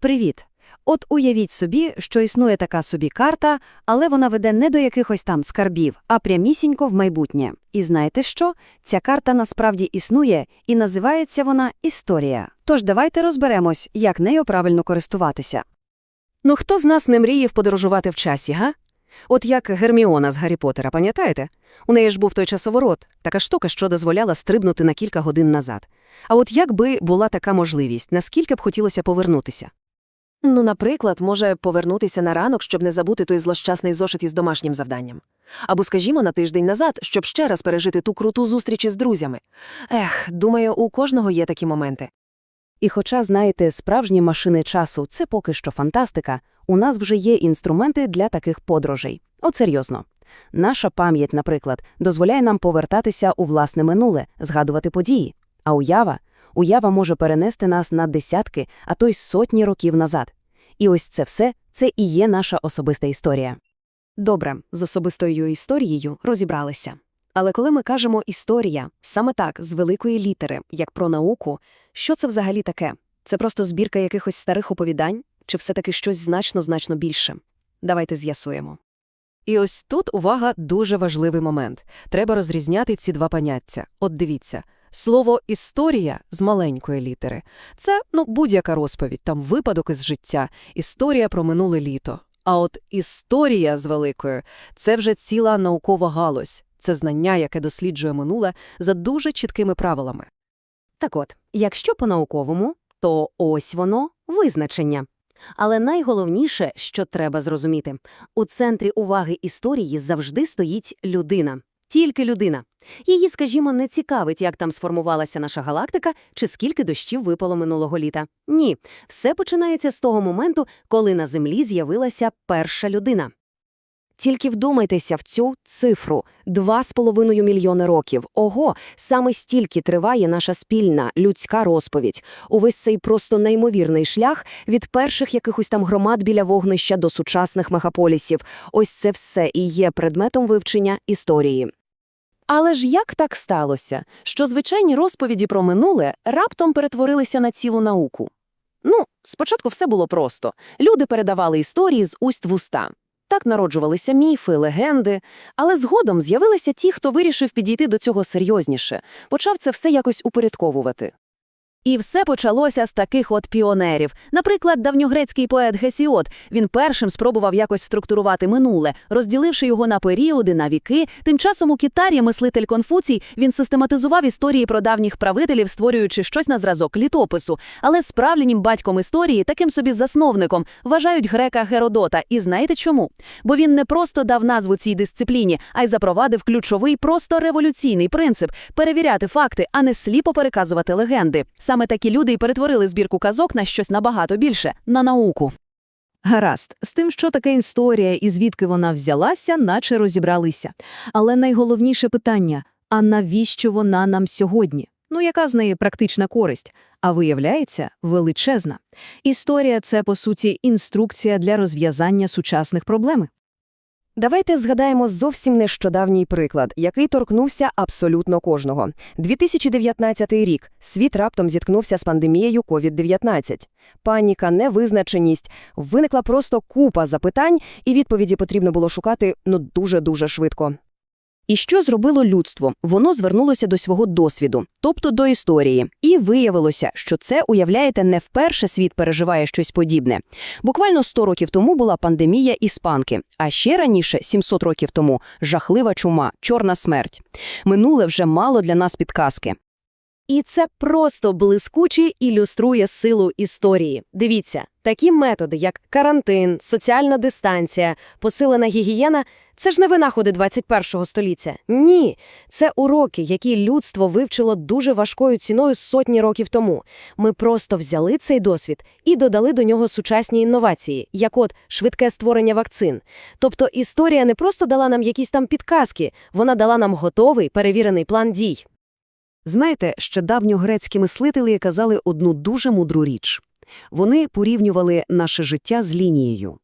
Привіт! От уявіть собі, що існує така собі карта, але вона веде не до якихось там скарбів, а прямісінько в майбутнє. І знаєте що? Ця карта насправді існує, і називається вона історія. Тож давайте розберемось, як нею правильно користуватися. Ну хто з нас не мріяв подорожувати в часі, га? От як Герміона з Гаррі Поттера, пам'ятаєте? У неї ж був той часоворот, така штука, що дозволяла стрибнути на кілька годин назад. А от як би була така можливість, наскільки б хотілося повернутися? Ну, наприклад, може повернутися на ранок, щоб не забути той злощасний зошит із домашнім завданням. Або, скажімо, на тиждень назад, щоб ще раз пережити ту круту зустріч із друзями. Ех, думаю, у кожного є такі моменти. І хоча, знаєте, справжні машини часу – це поки що фантастика, у нас вже є інструменти для таких подорожей. От серйозно. Наша пам'ять, наприклад, дозволяє нам повертатися у власне минуле, згадувати події. А уява? Уява може перенести нас на десятки, а то й сотні років назад. І ось це все – це і є наша особиста історія. Добре, з особистою історією розібралися. Але коли ми кажемо «історія», саме так, з великої літери, як про науку, що це взагалі таке? Це просто збірка якихось старих оповідань? Чи все-таки щось значно-значно більше? Давайте з'ясуємо. І ось тут, увага, дуже важливий момент. Треба розрізняти ці два поняття. От дивіться. Слово «історія» з маленької літери – це, ну, будь-яка розповідь, там випадок із життя, історія про минуле літо. А от історія з великою – це вже ціла наукова галузь, це знання, яке досліджує минуле за дуже чіткими правилами. Так от, якщо по-науковому, то ось воно – визначення. Але найголовніше, що треба зрозуміти – у центрі уваги історії завжди стоїть людина. Тільки людина. Її, скажімо, не цікавить, як там сформувалася наша галактика чи скільки дощів випало минулого літа. Ні, все починається з того моменту, коли на Землі з'явилася перша людина. Тільки вдумайтеся в цю цифру – 2,5 мільйони років. Ого, саме стільки триває наша спільна людська розповідь. Увесь цей просто неймовірний шлях від перших якихось там громад біля вогнища до сучасних мегаполісів. Ось це все і є предметом вивчення історії. Але ж як так сталося, що звичайні розповіді про минуле раптом перетворилися на цілу науку? Ну, спочатку все було просто. Люди передавали історії з уст в уста. Так народжувалися міфи, легенди, але згодом з'явилися ті, хто вирішив підійти до цього серйозніше, почав це все якось упорядковувати. І все почалося з таких от піонерів. Наприклад, давньогрецький поет Гесіод. Він першим спробував якось структурувати минуле, розділивши його на періоди, на віки. Тим часом у Кітарі мислитель Конфуцій він систематизував історії про давніх правителів, створюючи щось на зразок літопису. Але справленнім батьком історії, таким собі засновником, вважають грека Геродота. І знаєте чому? Бо він не просто дав назву цій дисципліні, а й запровадив ключовий, просто революційний принцип перевіряти факти, а не сліпо переказувати легенди. Саме такі люди й перетворили збірку казок на щось набагато більше на науку. Гаразд, з тим, що таке історія і звідки вона взялася, наче розібралися. Але найголовніше питання – а навіщо вона нам сьогодні? Ну, яка з неї практична користь? А виявляється, величезна. Історія – це, по суті, інструкція для розв'язання сучасних проблем. Давайте згадаємо зовсім нещодавній приклад, який торкнувся абсолютно кожного. 2019 рік. Світ раптом зіткнувся з пандемією COVID-19. Паніка, невизначеність. Виникла просто купа запитань, і відповіді потрібно було шукати ну дуже-дуже швидко. І що зробило людство? Воно звернулося до свого досвіду, тобто до історії. І виявилося, що це, уявляєте, не вперше світ переживає щось подібне. Буквально 100 років тому була пандемія іспанки, а ще раніше, 700 років тому, жахлива чума, чорна смерть. Минуле вже мало для нас підказки. І це просто блискуче ілюструє силу історії. Дивіться, такі методи, як карантин, соціальна дистанція, посилена гігієна – це ж не винаходи 21-го століття. Ні, це уроки, які людство вивчило дуже важкою ціною сотні років тому. Ми просто взяли цей досвід і додали до нього сучасні інновації, як от швидке створення вакцин. Тобто історія не просто дала нам якісь там підказки, вона дала нам готовий перевірений план дій. Знаєте, ще давньогрецькі мислителі казали одну дуже мудру річ. Вони порівнювали наше життя з лінією.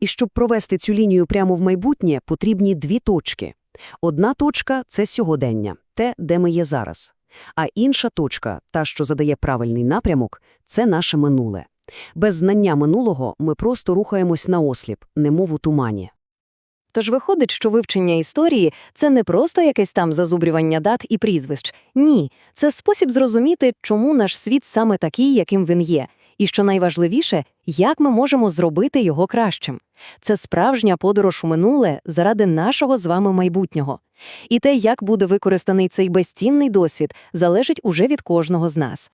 І щоб провести цю лінію прямо в майбутнє, потрібні дві точки. Одна точка – це сьогодення, те, де ми є зараз. А інша точка, та, що задає правильний напрямок, це наше минуле. Без знання минулого ми просто рухаємось наосліп, немов у тумані. Тож виходить, що вивчення історії – це не просто якесь там зазубрювання дат і прізвищ. Ні, це спосіб зрозуміти, чому наш світ саме такий, яким він є. І що найважливіше, як ми можемо зробити його кращим. Це справжня подорож у минуле заради нашого з вами майбутнього. І те, як буде використаний цей безцінний досвід, залежить уже від кожного з нас.